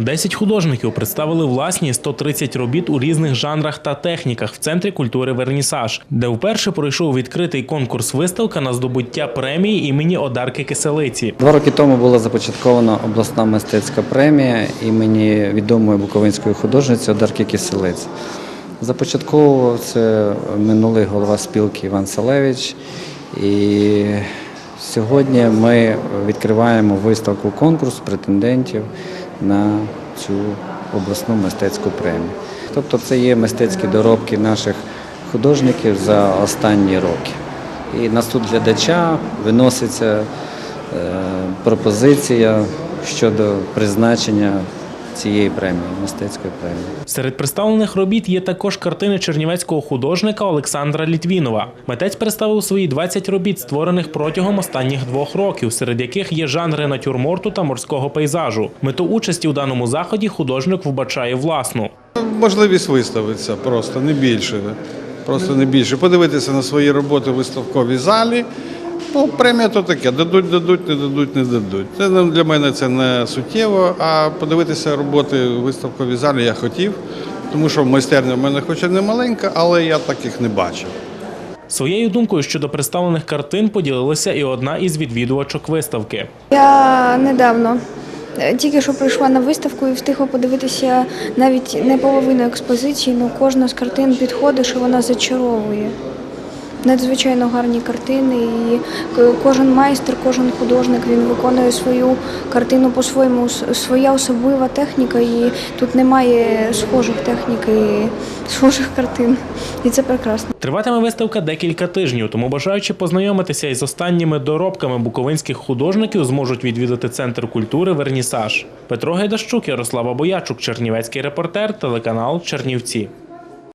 Десять художників представили власні 130 робіт у різних жанрах та техніках в центрі культури Вернісаж, де вперше пройшов відкритий конкурс виставка на здобуття премії імені Одарки Киселиці. Два роки тому була започаткована обласна мистецька премія імені відомої буковинської художниці Одарки Киселець. Започатковував це минулий голова спілки Іван Салевич. І сьогодні ми відкриваємо виставку конкурс претендентів на цю обласну мистецьку премію. Тобто це є мистецькі доробки наших художників за останні роки. І на суд глядача виноситься е, пропозиція щодо призначення цієї премії, мистецької премії. Серед представлених робіт є також картини чернівецького художника Олександра Літвінова. Митець представив свої 20 робіт, створених протягом останніх двох років, серед яких є жанри натюрморту та морського пейзажу. Мету участі у даному заході художник вбачає власну. Можливість виставитися просто не більше. Просто не більше. Подивитися на свої роботи в виставковій залі. Ну, премія то таке. Дадуть, дадуть, не дадуть, не дадуть. Це для мене це не суттєво. А подивитися роботи в виставковій залі я хотів, тому що майстерня в мене хоч і не маленька, але я таких не бачив. Своєю думкою щодо представлених картин поділилася і одна із відвідувачок виставки. Я недавно е, тільки що прийшла на виставку і встигла подивитися навіть не половину експозиції, але кожна з картин підходить, що вона зачаровує. Надзвичайно гарні картини, і кожен майстер, кожен художник він виконує свою картину по-своєму, своя особлива техніка, і тут немає схожих технік і схожих картин. І це прекрасно. Триватиме виставка декілька тижнів, тому бажаючи познайомитися із останніми доробками буковинських художників, зможуть відвідати центр культури Вернісаж. Петро Гайдащук, Ярослава Боячук, Чернівецький репортер, телеканал Чернівці.